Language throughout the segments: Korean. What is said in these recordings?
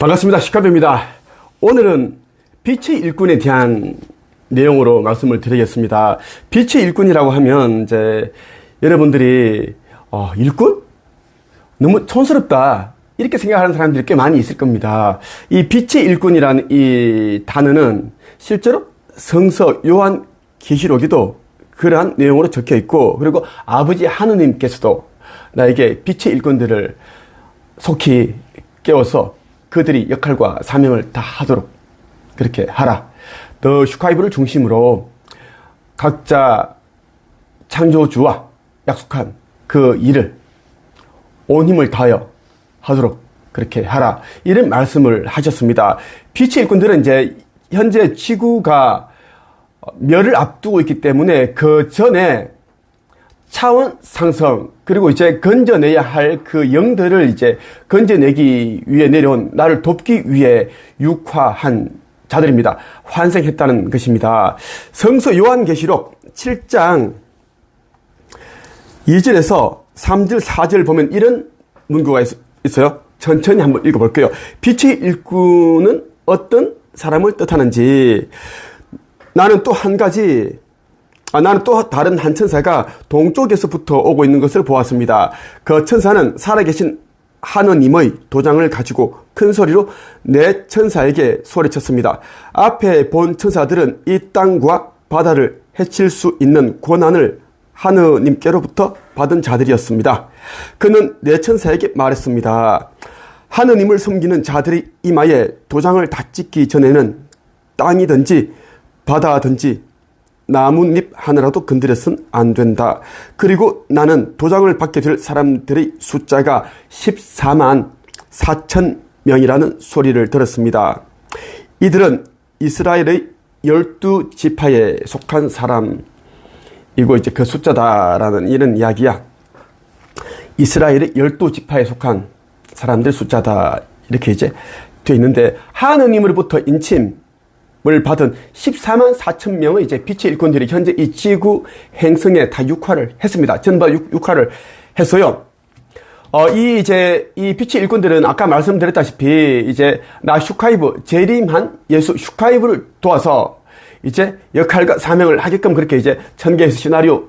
반갑습니다. 시카입니다 오늘은 빛의 일꾼에 대한 내용으로 말씀을 드리겠습니다. 빛의 일꾼이라고 하면 이제 여러분들이 어, 일꾼? 너무 촌스럽다. 이렇게 생각하는 사람들이 꽤 많이 있을 겁니다. 이 빛의 일꾼이라는 이 단어는 실제로 성서 요한 계시록에도 그러한 내용으로 적혀 있고 그리고 아버지 하느님께서도 나에게 빛의 일꾼들을 속히 깨워서 그들이 역할과 사명을 다 하도록 그렇게 하라. 더 슈카이브를 중심으로 각자 창조주와 약속한 그 일을 온 힘을 다하여 하도록 그렇게 하라. 이런 말씀을 하셨습니다. 빛의 일꾼들은 이제 현재 지구가 멸을 앞두고 있기 때문에 그 전에 차원 상승 그리고 이제 건져내야 할 그 영들을 이제 건져내기 위해 내려온 나를 돕기 위해 육화한 자들입니다. 환생했다는 것입니다. 성서 요한계시록 7장 2절에서 3절 4절 보면 이런 문구가 있 어요. 천천히 한번 읽어볼게요. 빛의 일꾼은 어떤 사람을 뜻하는지 나는 또 한 가지 아, 나는 또 다른 한 천사가 동쪽에서부터 오고 있는 것을 보았습니다. 그 천사는 살아계신 하느님의 도장을 가지고 큰 소리로 내 천사에게 소리쳤습니다. 앞에 본 천사들은 이 땅과 바다를 해칠 수 있는 권한을 하느님께로부터 받은 자들이었습니다. 그는 내 천사에게 말했습니다. 하느님을 섬기는 자들이 이마에 도장을 다 찍기 전에는 땅이든지 바다든지 나뭇잎 하나라도 건드려선 안 된다. 그리고 나는 도장을 받게 될 사람들의 숫자가 14만 4천 명이라는 소리를 들었습니다. 이들은 이스라엘의 열두 지파에 속한 사람이고 이제 그 숫자다라는 이런 이야기야. 이스라엘의 열두 지파에 속한 사람들 숫자다 이렇게 이제 되어 있는데 하느님으로부터 인침 을 받은 14만 4천 명의 이제 빛의 일꾼들이 현재 이 지구 행성에 다 육화를 했습니다. 전부 육, 육화를 했어요. 어, 이 이제 이 빛의 일꾼들은 아까 말씀드렸다시피 이제 나 슈카이브 재림한 예수 슈카이브를 도와서 이제 역할과 사명을 하게끔 그렇게 이제 전개해서 시나리오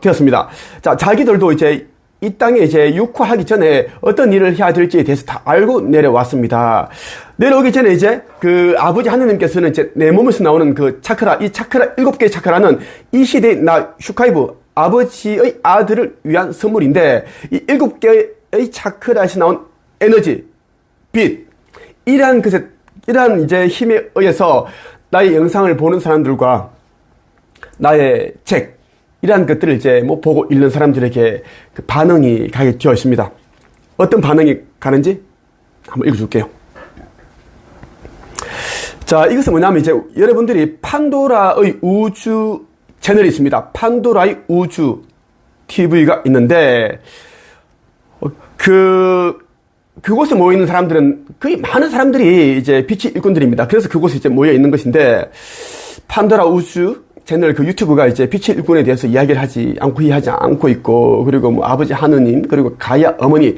되었습니다. 자, 자기들도 이제 이 땅에 이제 육화하기 전에 어떤 일을 해야 될지에 대해서 다 알고 내려왔습니다. 내려오기 전에 이제 그 아버지 하느님께서는 이제 내 몸에서 나오는 그 차크라, 이 차크라, 일곱 개의 차크라는 이 시대의 나 슈카이브, 아버지의 아들을 위한 선물인데 이 일곱 개의 차크라에서 나온 에너지, 빛, 이러한 그, 이러한 이제 힘에 의해서 나의 영상을 보는 사람들과 나의 책, 이러한 것들을 이제 뭐 보고 읽는 사람들에게 그 반응이 가게 되어 있습니다. 어떤 반응이 가는지 한번 읽어줄게요. 자, 이것은 뭐냐면 이제 여러분들이 판도라의 우주 채널이 있습니다. 판도라의 우주 TV가 있는데, 어, 그, 그곳에 모여 있는 사람들은 거의 많은 사람들이 이제 빛의 일꾼들입니다. 그래서 그곳에 이제 모여 있는 것인데, 판도라 우주 채널 그 유튜브가 이제 빛의 일꾼에 대해서 이야기를 하지 않고 이해하지 않고 있고 그리고 뭐 아버지 하느님 그리고 가야 어머니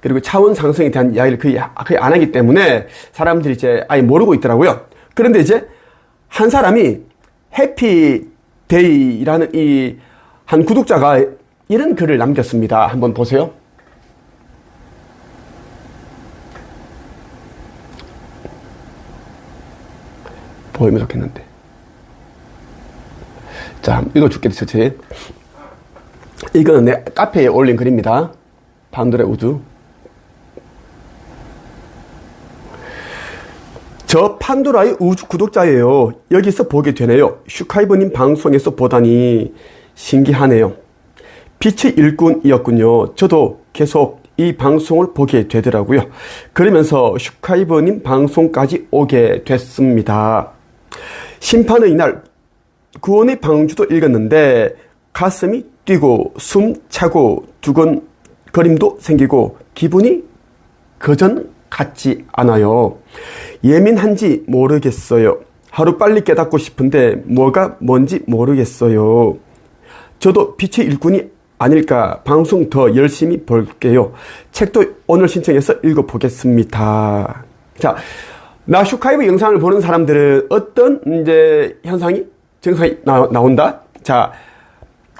그리고 차원 상승에 대한 이야기를 거의, 거의 안 하기 때문에 사람들이 이제 아예 모르고 있더라고요. 그런데 이제 한 사람이 해피데이라는 이 한 구독자가 이런 글을 남겼습니다. 한번 보세요. 보이면 좋겠는데. 자, 읽어줄게, 전체. 이거는 내 카페에 올린 글입니다. 반도의 우주. 저 판도라의 우주 구독자예요. 여기서 보게 되네요. 슈카이버님 방송에서 보다니 신기하네요. 빛의 일꾼이었군요. 저도 계속 이 방송을 보게 되더라고요. 그러면서 슈카이버님 방송까지 오게 됐습니다. 심판의 날 구원의 방주도 읽었는데 가슴이 뛰고 숨 차고 두근 거림도 생기고 기분이 그전 같지 않아요. 예민한지 모르겠어요. 하루 빨리 깨닫고 싶은데 뭐가 뭔지 모르겠어요. 저도 빛의 일꾼이 아닐까 방송 더 열심히 볼게요. 책도 오늘 신청해서 읽어보겠습니다. 자, 나 슈카이브 영상을 보는 사람들은 어떤 이제 현상이 증상이 나, 나온다. 자,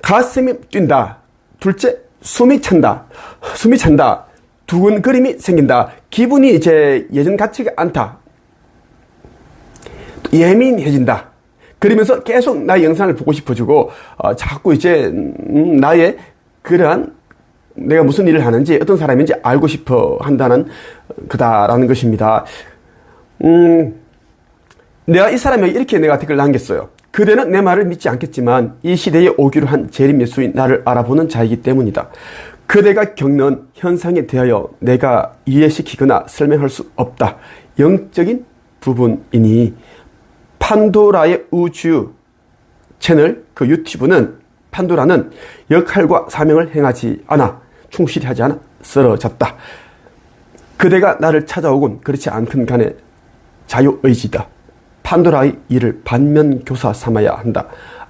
가슴이 뛴다. 둘째, 숨이 찬다. 숨이 찬다. 두근거림이 생긴다. 기분이 이제 예전 같지가 않다. 예민해진다. 그러면서 계속 나의 영상을 보고 싶어지고 어, 자꾸 이제 음, 나의 그러한 내가 무슨 일을 하는지 어떤 사람인지 알고 싶어 한다는 그다라는 것입니다. 음, 내가 이 사람에게 이렇게 내가 댓글 남겼어요. 그대는 내 말을 믿지 않겠지만 이 시대에 오기로 한 재림 예수인 나를 알아보는 자이기 때문이다. 그대가 겪는 현상에 대하여 내가 이해시키거나 설명할 수 없다. 영적인 부분이니 판도라의 우주 채널 그 유튜브는 판도라는 역할과 사명을 행하지 않아 충실히 하지 않아 쓰러졌다. 그대가 나를 찾아오곤 그렇지 않든 간에 자유의지다. 판도라의 일을 반면교사 삼아야 한다.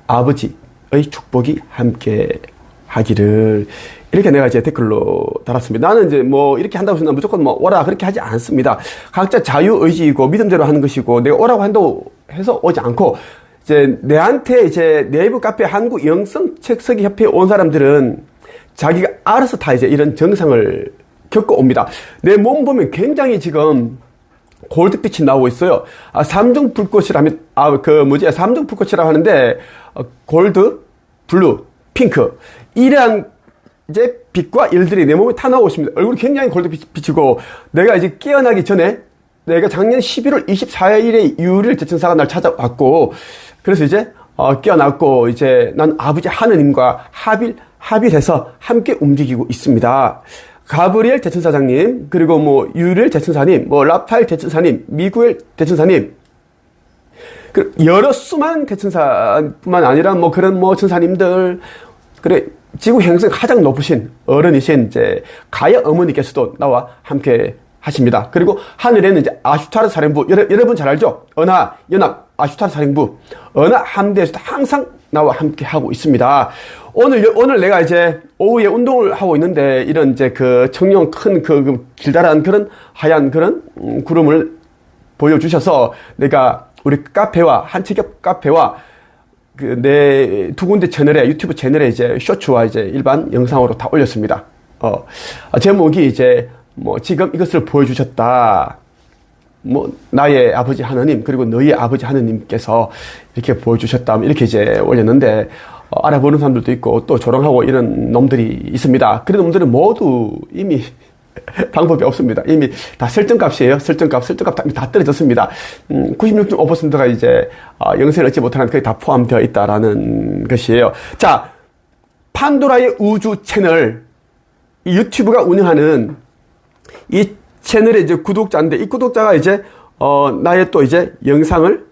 아버지의 축복이 함께 하기를 이렇게 내가 이제 댓글로 달았습니다. 나는 이제 뭐 이렇게 한다고 해서 무조건 뭐 오라 그렇게 하지 않습니다. 각자 자유의지이고 믿음대로 하는 것이고 내가 오라고 한다고 해서 오지 않고 이제 내한테 이제 네이버 카페 한국 영성 책쓰기 협회에 온 사람들은 자기가 알아서 다 이제 이런 정상을 겪어 옵니다. 내 몸 보면 굉장히 지금 골드빛이 나오고 있어요. 아, 삼중 불꽃이라면, 아, 그, 뭐지, 삼중 불꽃이라고 하는데, 어, 골드, 블루, 핑크. 이러한 이제 빛과 일들이 내 몸에 타 나오고 있습니다. 얼굴이 굉장히 골드빛이고, 내가 이제 깨어나기 전에, 내가 작년 11월 24일에 유일 대천사가 날 찾아왔고, 그래서 이제, 어, 깨어났고, 이제 난 아버지 하느님과 합일, 합일해서 함께 움직이고 있습니다. 가브리엘 대천사장님, 그리고 뭐, 유릴 대천사님, 뭐, 라파엘 대천사님, 미구엘 대천사님, 그 여러 수많은 대천사뿐만 아니라 뭐 그런 뭐 천사님들, 그래, 지구 행성 가장 높으신 어른이신 이제 가야 어머니께서도 나와 함께 하십니다. 그리고 하늘에는 이제 아슈타르 사령부, 여러, 여러 분 잘 알죠? 은하, 연합, 아슈타르 사령부, 은하 함대에서도 항상 나와 함께 하고 있습니다. 오늘, 오늘 내가 이제 오후에 운동을 하고 있는데 이런 이제 그 청룡 큰 그, 그 길다란 그런 하얀 그런 음, 구름을 보여주셔서 내가 우리 카페와 한채겹 카페와 그 내 두 군데 채널에 유튜브 채널에 이제 쇼츠와 이제 일반 영상으로 다 올렸습니다. 어 제목이 이제 뭐 지금 이것을 보여주셨다. 뭐 나의 아버지 하나님 그리고 너희 아버지 하나님께서 이렇게 보여주셨다 이렇게 이제 올렸는데 어, 알아보는 사람들도 있고 또 조롱하고 이런 놈들이 있습니다. 그런 놈들은 모두 이미 방법이 없습니다. 이미 다 설정값이에요. 설정값, 설정값 다 떨어졌습니다. 음, 96.5%가 이제 어, 영세를 얻지 못하는 그게 다 포함되어 있다라는 것이에요. 자, 판도라의 우주 채널, 이 유튜브가 운영하는 이 채널의 이제 구독자인데 이 구독자가 이제 어, 나의 또 이제 영상을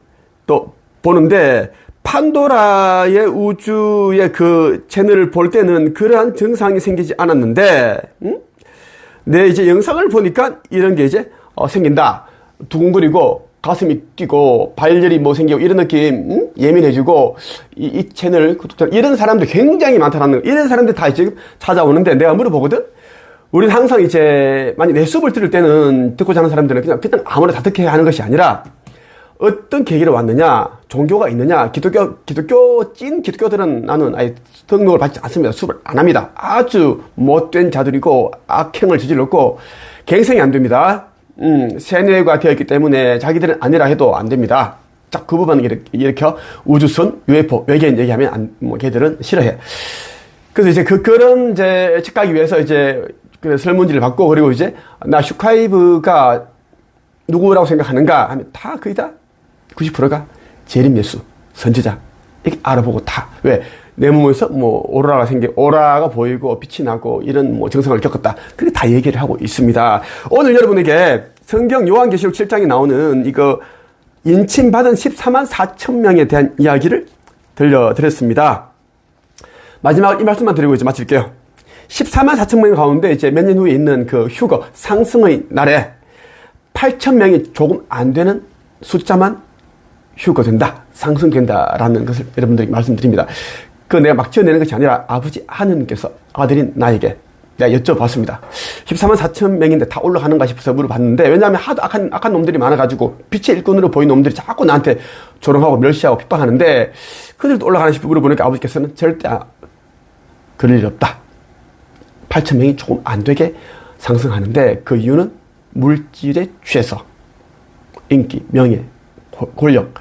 또 보는데 판도라의 우주의 그 채널을 볼 때는 그러한 증상이 생기지 않았는데, 응? 내 이제 영상을 보니까 이런 게 이제 어, 생긴다. 두근거리고 가슴이 뛰고 발열이 뭐 생기고 이런 느낌 응? 예민해지고 이, 이 채널 구독자 이런 사람들 굉장히 많다는 거. 이런 사람들 다 지금 찾아오는데 내가 물어보거든. 우리는 항상 이제 만약 내 수업을 들을 때는 듣고 자는 사람들은 그냥 그냥 아무나 다 듣게 하는 것이 아니라 어떤 계기로 왔느냐, 종교가 있느냐, 기독교, 기독교, 찐 기독교들은 나는 아예 등록을 받지 않습니다. 수업을 안 합니다. 아주 못된 자들이고, 악행을 저질렀고, 갱생이 안 됩니다. 음, 세뇌가 되어 있기 때문에 자기들은 아니라 해도 안 됩니다. 자, 그 부분은 이렇게, 이렇게 우주선, UFO, 외계인 얘기하면 안, 뭐, 걔들은 싫어해. 그래서 이제 그, 그런 이제, 측가기 위해서 이제, 그 설문지를 받고, 그리고 이제, 나 슈카이브가 누구라고 생각하는가 하면 다 거의 다 90%가 재림 예수, 선지자. 이렇게 알아보고 다. 왜? 내 몸에서 뭐 오라가 생겨, 오라가 보이고 빛이 나고 이런 뭐 증상을 겪었다. 그게 다 얘기를 하고 있습니다. 오늘 여러분에게 성경 요한계시록 7장에 나오는 이거 인침받은 14만 4천 명에 대한 이야기를 들려드렸습니다. 마지막 이 말씀만 드리고 이제 마칠게요. 14만 4천 명 가운데 이제 몇 년 후에 있는 그 휴거, 상승의 날에 8천 명이 조금 안 되는 숫자만 휴거된다, 상승된다라는 것을 여러분들에게 말씀드립니다. 그 내가 막 지어내는 것이 아니라 아버지 하느님께서 아들인 나에게 내가 여쭤봤습니다. 14만 4천 명인데 다 올라가는가 싶어서 물어봤는데 왜냐하면 하도 악한, 악한 놈들이 많아가지고 빛의 일꾼으로 보이는 놈들이 자꾸 나한테 조롱하고 멸시하고 핍박하는데 그들도 올라가나 싶어 물어보니까 아버지께서는 절대 아- 그럴 일 없다. 8천 명이 조금 안 되게 상승하는데 그 이유는 물질에 취해서 인기, 명예, 고- 권력,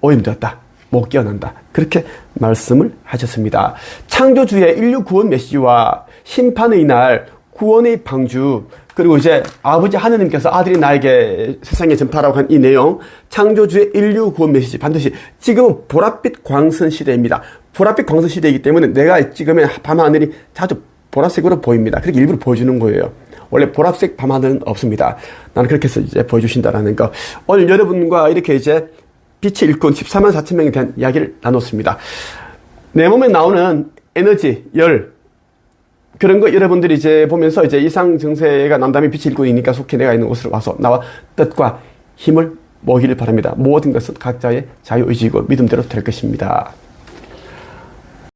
오염되었다. 못 깨어난다. 그렇게 말씀을 하셨습니다. 창조주의 인류 구원 메시지와 심판의 날, 구원의 방주, 그리고 이제 아버지 하느님께서 아들이 나에게 세상에 전파라고 한 이 내용, 창조주의 인류 구원 메시지 반드시 지금은 보랏빛 광선 시대입니다. 보랏빛 광선 시대이기 때문에 내가 지금의 밤하늘이 자주 보라색으로 보입니다. 그렇게 일부러 보여주는 거예요. 원래 보라색 밤하늘은 없습니다. 나는 그렇게 해서 이제 보여주신다라는 거. 오늘 여러분과 이렇게 이제 빛의 일꾼 14만 4천 명에 대한 이야기를 나눴습니다. 내 몸에 나오는 에너지, 열, 그런 거 여러분들이 이제 보면서 이제 이상 증세가 난다면 빛의 일꾼이니까 속해 내가 있는 곳으로 와서 나와 뜻과 힘을 모으기를 바랍니다. 모든 것은 각자의 자유의지이고 믿음대로 될 것입니다.